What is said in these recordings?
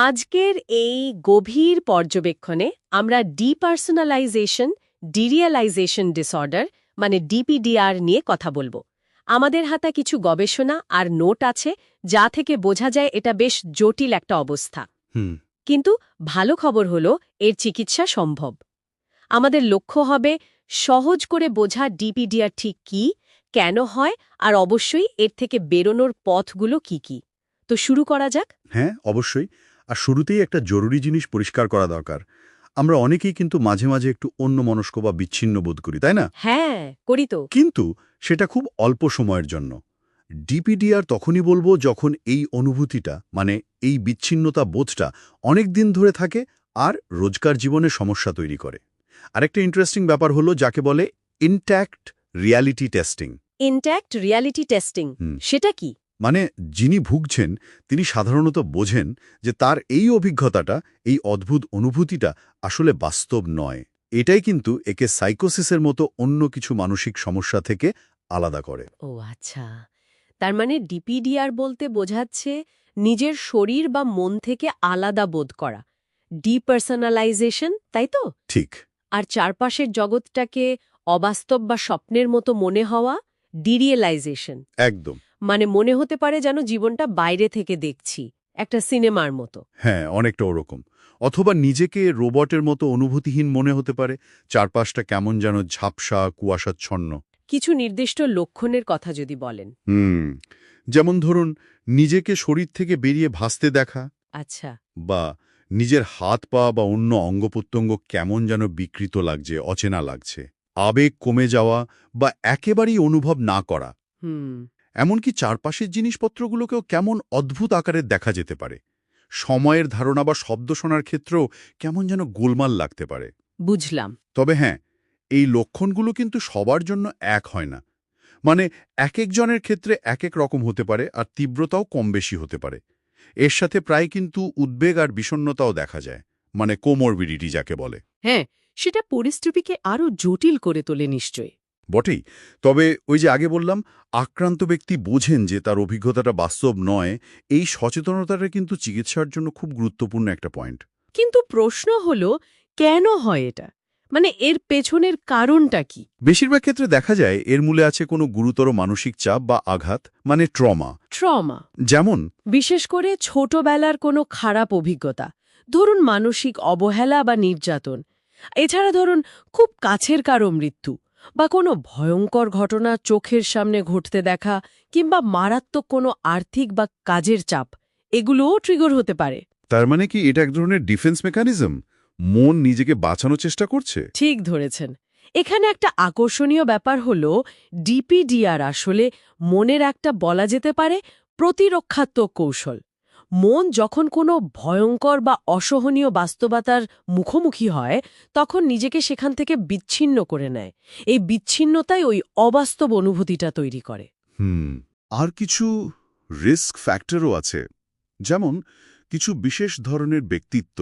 আজকের এই গভীর পর্যবেক্ষণে আমরা ডিপার্সোনালাইজেশন ডিরিয়ালাইজেশন ডিসঅর্ডার মানে ডিপিডিআর নিয়ে কথা বলব। আমাদের হাতে কিছু গবেষণা আর নোট আছে যা থেকে বোঝা যায় এটা বেশ জটিল একটা অবস্থা। হুম। কিন্তু ভালো খবর হলো এর চিকিৎসা সম্ভব। আমাদের লক্ষ্য হবে সহজ করে বোঝা ডিপিডিআর ঠিক কি কেন হয় আর অবশ্যই এর থেকে বেরোনোর পথগুলো কি কি। তো শুরু করা যাক। হ্যাঁ অবশ্যই। আর শুরুতেই একটা জরুরি জিনিস পরিষ্কার করা দরকার। আমরা অনেকেই কিন্তু মাঝে মাঝে একটু অন্য মনস্ক বা বিচ্ছিন্ন বোধ করি তাই না? হ্যাঁ করি তো। কিন্তু সেটা খুব অল্প সময়ের জন্য। ডিপিডিআর তখনই বলব যখন এই অনুভূতিটা মানে এই বিচ্ছিন্নতা বোধটা অনেক দিন ধরে থাকে আর রোজকার জীবনে সমস্যা তৈরি করে। আরেকটা ইন্টারেস্টিং ব্যাপার হলো যাকে বলে intact reality testing intact reality testing সেটা কি? মানে যিনি ভুগছেন তিনি সাধারণত বোঝেন যে তার এই অভিজ্ঞতাটা এই অদ্ভুত অনুভূতিটা আসলে বাস্তব নয়। এটাই কিন্তু একে সাইকোসিসের মতো অন্য কিছু মানসিক সমস্যা থেকে আলাদা করে। ও আচ্ছা। তার মানে ডিপিডিআর বলতে বোঝাচ্ছে নিজের শরীর বা মন থেকে আলাদা বোধ করা। ডিপার্সোনালাইজেশন তাই তো? ঠিক। আর চারপাশের জগৎটাকে অবাস্তব বা স্বপ্নের মতো মনে হওয়া ডিরিয়েলাইজেশন। একদম। মানে মনে হতে পারে যেন জীবনটা বাইরে থেকে দেখছি একটা সিনেমার মতো। হ্যাঁ অনেকটা ওরকম। অথবা নিজেকে রোবটের মতো অনুভূতিহীন মনে হতে পারে চারপাশটা কেমন যেন ঝাপসা কুয়াশাচ্ছন্ন। কিছু নির্দিষ্ট লক্ষণের কথা যদি বলেন। হুম যেমন ধরুন নিজেকে শরীর থেকে বেরিয়ে ভাসতে দেখা আচ্ছা। বা নিজের হাত পা বা অন্য অঙ্গপ্রত্যঙ্গ কেমন যেন বিকৃত লাগছে অচেনা লাগছে আবেগ কমে যাওয়া বা একেবারেই অনুভব না করা। হুম। এমনকি চারপাশের জিনিসপত্রগুলোকেও কেমন অদ্ভুত আকারের দেখা যেতে পারে। সময়ের ধারণা বা শব্দ শোনার ক্ষেত্রেও কেমন যেন গোলমাল লাগতে পারে। বুঝলাম। তবে হ্যাঁ এই লক্ষণগুলো কিন্তু সবার জন্য এক হয় না। মানে এক একজনের ক্ষেত্রে এক এক রকম হতে পারে আর তীব্রতাও কম বেশি হতে পারে। এর সাথে প্রায় কিন্তু উদ্বেগ আর বিষণ্ণতাও দেখা যায় মানে কোমরবিডিটি যাকে বলে। হ্যাঁ সেটা পরিস্থিতিকে আরও জটিল করে তোলে নিশ্চয়ই। বটেই। তবে ওই যে আগে বললাম আক্রান্ত ব্যক্তি বোঝেন যে তার অভিজ্ঞতাটা বাস্তব নয় এই সচেতনতাটা কিন্তু চিকিৎসার জন্য খুব গুরুত্বপূর্ণ একটা পয়েন্ট। কিন্তু প্রশ্ন হলো কেন হয় এটা? মানে এর পেছনের কারণটা কি? বেশিরভাগ ক্ষেত্রে দেখা যায় এর মূলে আছে কোনো গুরুতর মানসিক চাপ বা আঘাত মানে ট্রমা। ট্রমা। যেমন? বিশেষ করে ছোটবেলার কোনো খারাপ অভিজ্ঞতা ধরুন মানসিক অবহেলা বা নির্যাতন। এছাড়া ধরুন খুব কাছের কারও মৃত্যু বা কোনো ভয়ঙ্কর ঘটনা চোখের সামনে ঘটতে দেখা কিংবা মারাত্মক কোনো আর্থিক বা কাজের চাপ এগুলোও ট্রিগর হতে পারে। তার মানে কি এটা এক ধরনের ডিফেন্স মেকানিজম মন নিজেকে বাঁচানোর চেষ্টা করছে? ঠিক ধরেছেন। এখানে একটা আকর্ষণীয় ব্যাপার হল ডিপিডিআর আসলে মনের একটা বলা যেতে পারে প্রতিরক্ষাত্মক কৌশল। মন যখন কোনো ভয়ঙ্কর বা অসহনীয় বাস্তবতার মুখোমুখি হয়, তখন নিজেকে সেখান থেকে বিচ্ছিন্ন করে নেয়। এই বিচ্ছিন্নতাই ওই অবাস্তব অনুভূতিটা তৈরি করে। হুম, আর কিছু রিস্ক ফ্যাক্টরও আছে। যেমন, কিছু বিশেষ ধরনের ব্যক্তিত্ব,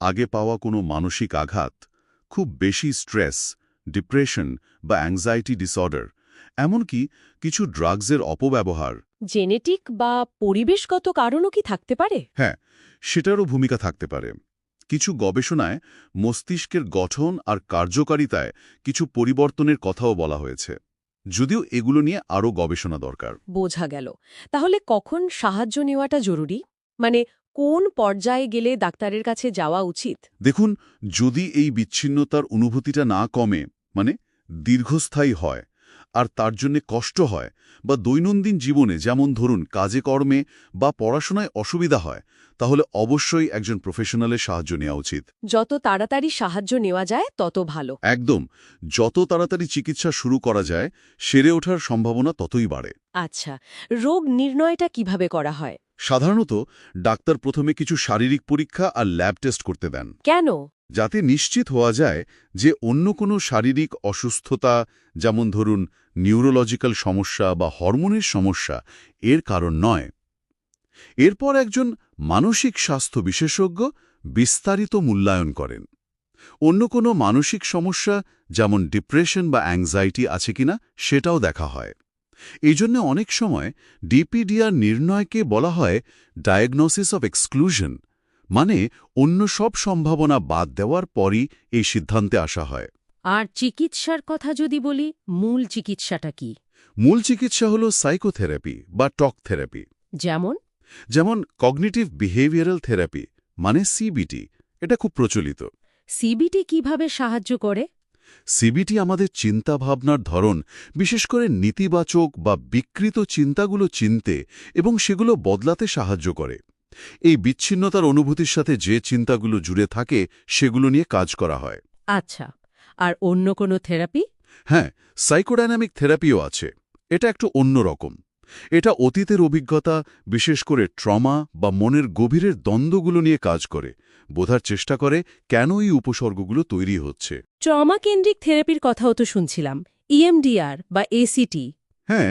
আগে পাওয়া কোনো মানসিক আঘাত, খুব বেশি স্ট্রেস ডিপ্রেশন বা অ্যাংজাইটি ডিসঅর্ডার এমনকি কিছু ড্রাগসের অপব্যবহার। জেনেটিক বা পরিবেশগত কারণও কি থাকতে পারে? হ্যাঁ সেটারও ভূমিকা থাকতে পারে। কিছু গবেষণায় মস্তিষ্কের গঠন আর কার্যকারিতায় কিছু পরিবর্তনের কথাও বলা হয়েছে। যদিও এগুলো নিয়ে আরও গবেষণা দরকার। বোঝা গেল। তাহলে কখন সাহায্য নেওয়াটা জরুরি? মানে কোন পর্যায়ে গেলে ডাক্তারের কাছে যাওয়া উচিত? দেখুন যদি এই বিচ্ছিন্নতার অনুভূতিটা না কমে মানে দীর্ঘস্থায়ী হয় আর তার জন্যে কষ্ট হয় বা দৈনন্দিন জীবনে যেমন ধরুন কাজে কর্মে বা পড়াশোনায় অসুবিধা হয় তাহলে অবশ্যই একজন প্রফেশনালের সাহায্য নেওয়া উচিত। যত তাড়াতাড়ি সাহায্য নেওয়া যায় তত ভালো। একদম যত তাড়াতাড়ি চিকিৎসা শুরু করা যায় সেরে ওঠার সম্ভাবনা ততই বাড়ে। আচ্ছা রোগ নির্ণয়টা কীভাবে করা হয়? সাধারণত ডাক্তার প্রথমে কিছু শারীরিক পরীক্ষা আর ল্যাব টেস্ট করতে দেন। কেন? যাতে নিশ্চিত হওয়া যায় যে অন্য কোনো শারীরিক অসুস্থতা, যেমন ধরুন নিউরোলজিক্যাল সমস্যা বা হরমোনের সমস্যা, এর কারণ নয়। এরপর একজন মানসিক স্বাস্থ্য বিশেষজ্ঞ বিস্তারিত মূল্যায়ন করেন। অন্য কোনো মানসিক সমস্যা, যেমন ডিপ্রেশন বা অ্যাংজাইটি আছে কিনা, সেটাও দেখা হয়। এই জন্য অনেক সময় ডিপিডিআর নির্ণয়কে বলা হয় ডায়াগনোসিস অব এক্সক্লুশন মানে অন্য সব সম্ভাবনা বাদ দেওয়ার পরই এই সিদ্ধান্তে আসা হয়। আর চিকিৎসার কথা যদি বলি মূল চিকিৎসাটা কি? মূল চিকিৎসা হল সাইকোথেরাপি বা টক থেরাপি। যেমন? যেমন কগনিটিভ বিহেভিয়ারাল থেরাপি মানে সিবিটি এটা খুব প্রচলিত। সিবিটি কীভাবে সাহায্য করে? সিবিটি আমাদের চিন্তাভাবনার ধরন বিশেষ করে নেতিবাচক বা বিকৃত চিন্তাগুলো চিনতে এবং সেগুলো বদলাতে সাহায্য করে। এই বিচ্ছিন্নতার অনুভূতির সাথে যে চিন্তাগুলো জুড়ে থাকে সেগুলো নিয়ে কাজ করা হয়। আচ্ছা আর অন্য কোনো থেরাপি? হ্যাঁ সাইকোডাইনামিক থেরাপিও আছে। এটা একটু অন্যরকম এটা অতীতের অভিজ্ঞতা বিশেষ করে ট্রমা বা মনের গভীরের দ্বন্দ্বগুলো নিয়ে কাজ করে। বোঝার চেষ্টা করে কেন এই উপসর্গগুলো তৈরি হচ্ছে। ট্রমা কেন্দ্রিক থেরাপির কথাও তো শুনছিলাম। ইএমডিআর বা এসিটি হ্যাঁ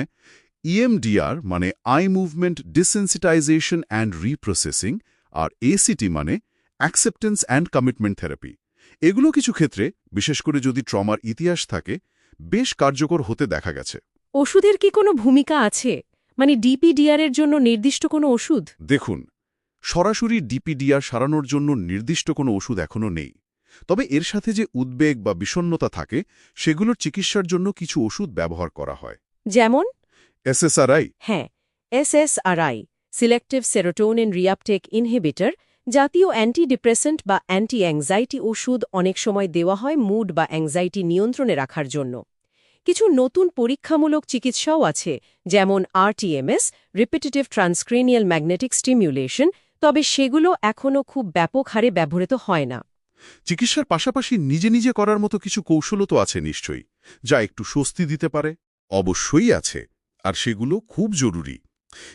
ইএমডিআর মানে eye movement desensitisation and reprocessing R ACT মানে অ্যাকসেপ্টেন্স অ্যান্ড কমিটমেন্ট থেরাপি এগুলো কিছু ক্ষেত্রে বিশেষ করে যদি ট্রমার ইতিহাস থাকে বেশ কার্যকর হতে দেখা গেছে। ওষুধের কি কোনো ভূমিকা আছে? মানে ডিপিডিআর এর জন্য নির্দিষ্ট কোনো ওষুধ? দেখুন সরাসরি ডিপিডিআর সারানোর জন্য নির্দিষ্ট কোনো ওষুধ এখনও নেই। তবে এর সাথে যে উদ্বেগ বা বিষণ্নতা থাকে সেগুলোর চিকিৎসার জন্য কিছু ওষুধ ব্যবহার করা হয়। যেমন? এসএসআরআই হ্যাঁ SSRI selective serotonin reuptake inhibitor জাতীয় অ্যান্টিডিপ্রেসেন্ট বা অ্যান্টি অ্যাংজাইটি ওষুধ অনেক সময় দেওয়া হয় মুড বা অ্যাংজাইটি নিয়ন্ত্রণে রাখার জন্য। কিছু নতুন পরীক্ষামূলক চিকিৎসাও আছে যেমন RTMS repetitive transcranial magnetic stimulation তবে সেগুলো এখনও খুব ব্যাপক হারে ব্যবহৃত হয় না। চিকিৎসার পাশাপাশি নিজে নিজে করার মতো কিছু কৌশলও তো আছে নিশ্চয়ই যা একটু স্বস্তি দিতে পারে অবশ্যই আছে। আর সেগুলো খুব জরুরি।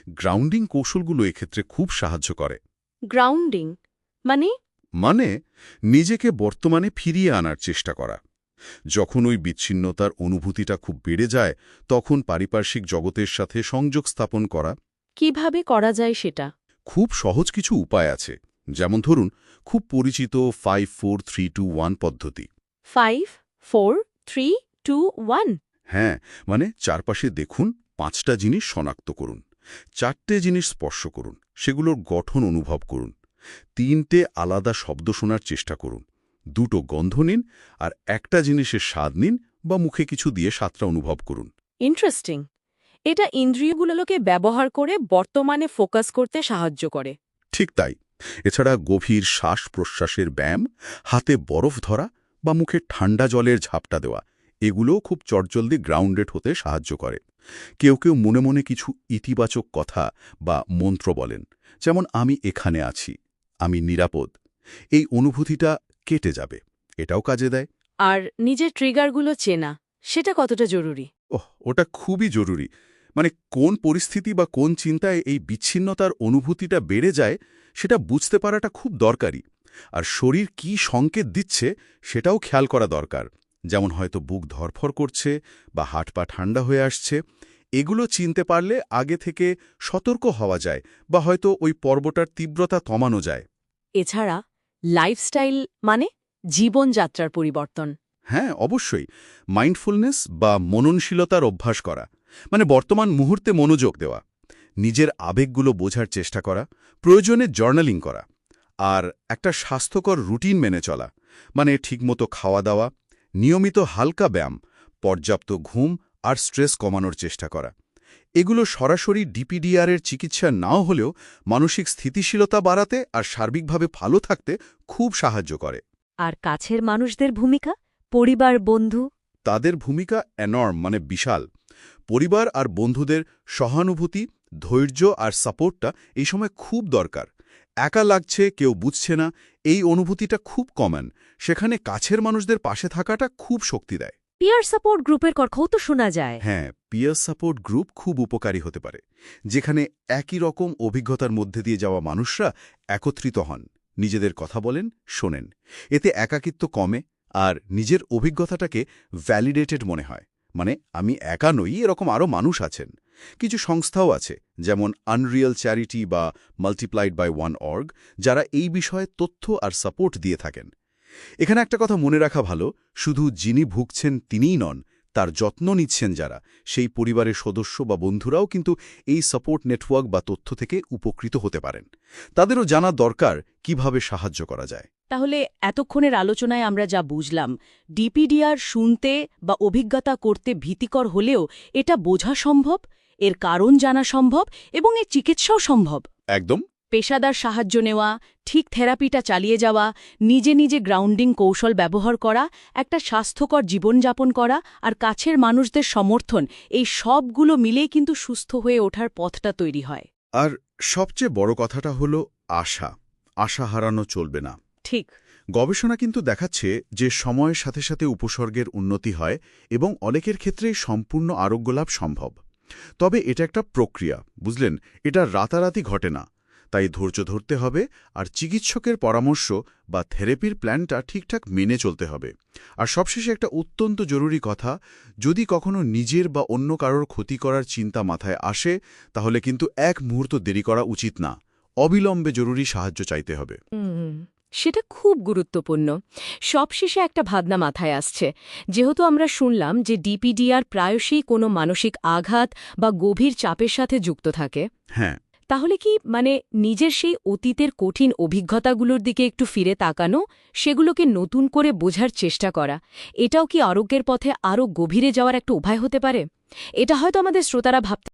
গ্রাউন্ডিং কৌশলগুলো এক্ষেত্রে খুব সাহায্য করে। গ্রাউন্ডিং? মানে? মানে নিজেকে বর্তমানে ফিরিয়ে আনার চেষ্টা করা। যখন ওই বিচ্ছিন্নতার অনুভূতিটা খুব বেড়ে যায় তখন পারিপার্শ্বিক জগতের সাথে সংযোগ স্থাপন করা। কীভাবে করা যায় সেটা? খুব সহজ কিছু উপায় আছে। যেমন ধরুন খুব পরিচিত five four three two one পদ্ধতি। Five four three two one হ্যাঁ মানে চারপাশে দেখুন পাঁচটা জিনিস শনাক্ত করুন চারটে জিনিস স্পর্শ করুন সেগুলোর গঠন অনুভব করুন তিনটে আলাদা শব্দ শোনার চেষ্টা করুন দুটো গন্ধ নিন আর একটা জিনিসের স্বাদ নিন বা মুখে কিছু দিয়ে স্বাদটা অনুভব করুন। ইন্টারেস্টিং এটা ইন্দ্রিয়গুলোকে ব্যবহার করে বর্তমানে ফোকাস করতে সাহায্য করে। ঠিক তাই। এছাড়া গভীর শ্বাস প্রশ্বাসের ব্যায়াম হাতে বরফ ধরা বা মুখে ঠান্ডা জলের ঝাপটা দেওয়া এগুলোও খুব চটজলদি গ্রাউন্ডেড হতে সাহায্য করে। কেউ কেউ মনে মনে কিছু ইতিবাচক কথা বা মন্ত্র বলেন যেমন আমি এখানে আছি আমি নিরাপদ এই অনুভূতিটা কেটে যাবে এটাও কাজে দেয়। আর নিজের ট্রিগারগুলো চেনা সেটা কতটা জরুরি? ওহ ওটা খুবই জরুরি। মানে কোন পরিস্থিতি বা কোন চিন্তায় এই বিচ্ছিন্নতার অনুভূতিটা বেড়ে যায় সেটা বুঝতে পারাটা খুব দরকারি। আর শরীর কি সংকেত দিচ্ছে সেটাও খেয়াল করা দরকার। যেমন হয়তো বুক ধরফর করছে বা হাট পা ঠান্ডা হয়ে আসছে এগুলো চিনতে পারলে আগে থেকে সতর্ক হওয়া যায় বা হয়তো ওই পর্বটার তীব্রতা কমানো যায়। এছাড়া লাইফস্টাইল মানে জীবনযাত্রার পরিবর্তন। হ্যাঁ অবশ্যই। মাইন্ডফুলনেস বা মননশীলতার অভ্যাস করা মানে বর্তমান মুহূর্তে মনোযোগ দেওয়া নিজের আবেগগুলো বোঝার চেষ্টা করা প্রয়োজনে জার্নালিং করা আর একটা স্বাস্থ্যকর রুটিন মেনে চলা মানে ঠিকমতো খাওয়া দাওয়া নিয়মিত হালকা ব্যায়াম পর্যাপ্ত ঘুম আর স্ট্রেস কমানোর চেষ্টা করা। এগুলো সরাসরি ডিপিডিআরের চিকিৎসা নাও হলেও মানসিক স্থিতিশীলতা বাড়াতে আর সার্বিকভাবে ভালো থাকতে খুব সাহায্য করে। আর কাছের মানুষদের ভূমিকা? পরিবার বন্ধু? তাদের ভূমিকা অ্যানর্ম মানে বিশাল। পরিবার আর বন্ধুদের সহানুভূতি ধৈর্য আর সাপোর্টটা এই সময় খুব দরকার। একা লাগছে কেউ বুঝছে না এই অনুভূতিটা খুব কমন। সেখানে কাছের মানুষদের পাশে থাকাটা খুব শক্তি দেয়। পিয়ার সাপোর্ট গ্রুপের কথাও তো শোনা যায়। হ্যাঁ পিয়ার সাপোর্ট গ্রুপ খুব উপকারী হতে পারে যেখানে একই রকম অভিজ্ঞতার মধ্যে দিয়ে যাওয়া মানুষরা একত্রিত হন। নিজেদের কথা বলেন শোনেন। এতে একাকিত্ব কমে আর নিজের অভিজ্ঞতাটাকে ভ্যালিডেটেড মনে হয়। মানে আমি একা নই এরকম আরও মানুষ আছেন। কিছু সংস্থাও আছে, যেমন আনরিয়াল চ্যারিটি বা মাল্টিপ্লাইড বাই ওয়ান অর্গ যারা এই বিষয়ে তথ্য আর সাপোর্ট দিয়ে থাকেন। এখানে একটা কথা মনে রাখা ভালো, শুধু যিনি ভুগছেন তিনিই নন, তার যত্ন নিচ্ছেন যারা, সেই পরিবারের সদস্য বা বন্ধুরাও কিন্তু এই সাপোর্ট নেটওয়ার্ক বা তথ্য থেকে উপকৃত হতে পারেন। তাদেরও জানা দরকার কীভাবে সাহায্য করা যায়। তাহলে এতক্ষণের আলোচনায় আমরা যা বুঝলাম ডিপিডিআর শুনতে বা অভিজ্ঞতা করতে ভীতিকর হলেও এটা বোঝা সম্ভব? এর কারণ জানা সম্ভব এবং এর চিকিৎসাও সম্ভব। একদম। পেশাদার সাহায্য নেওয়া ঠিক থেরাপিটা চালিয়ে যাওয়া নিজে নিজে গ্রাউন্ডিং কৌশল ব্যবহার করা একটা স্বাস্থ্যকর জীবনযাপন করা আর কাছের মানুষদের সমর্থন এই সবগুলো মিলেই কিন্তু সুস্থ হয়ে ওঠার পথটা তৈরি হয়। আর সবচেয়ে বড় কথাটা হলো আশা। আশা হারানো চলবে না। ঠিক। গবেষণা কিন্তু দেখাচ্ছে যে সময়ের সাথে সাথে উপসর্গের উন্নতি হয় এবং অনেকের ক্ষেত্রেই সম্পূর্ণ আরোগ্য লাভ সম্ভব। তবে এটা একটা প্রক্রিয়া, বুঝলেন? এটা রাতারাতি ঘটে না। তাই ধৈর্য ধরতে হবে আর চিকিৎসকের পরামর্শ বা থেরাপির প্ল্যানটা ঠিকঠাক মেনে চলতে হবে। আর সবশেষে একটা অত্যন্ত জরুরি কথা, যদি কখনো নিজের বা অন্য কারোর ক্ষতি করার চিন্তা মাথায় আসে, তাহলে কিন্তু এক মুহূর্ত দেরি করা উচিত না। অবিলম্বে জরুরি সাহায্য চাইতে হবে। সেটা খুব গুরুত্বপূর্ণ। সবশেষে একটা ভাবনা মাথায় আসছে। যেহেতু আমরা শুনলাম যে ডিপিডিআর প্রায়শই কোনো মানসিক আঘাত বা গভীর চাপের সাথে যুক্ত থাকে হ্যাঁ। তাহলে কি মানে নিজের সেই অতীতের কঠিন অভিজ্ঞতাগুলোর দিকে একটু ফিরে তাকানো সেগুলোকে নতুন করে বোঝার চেষ্টা করা এটাও কি আরোগ্যের পথে আরও গভীরে যাওয়ার একটা উপায় হতে পারে? এটা হয়তো আমাদের শ্রোতারা ভাবতে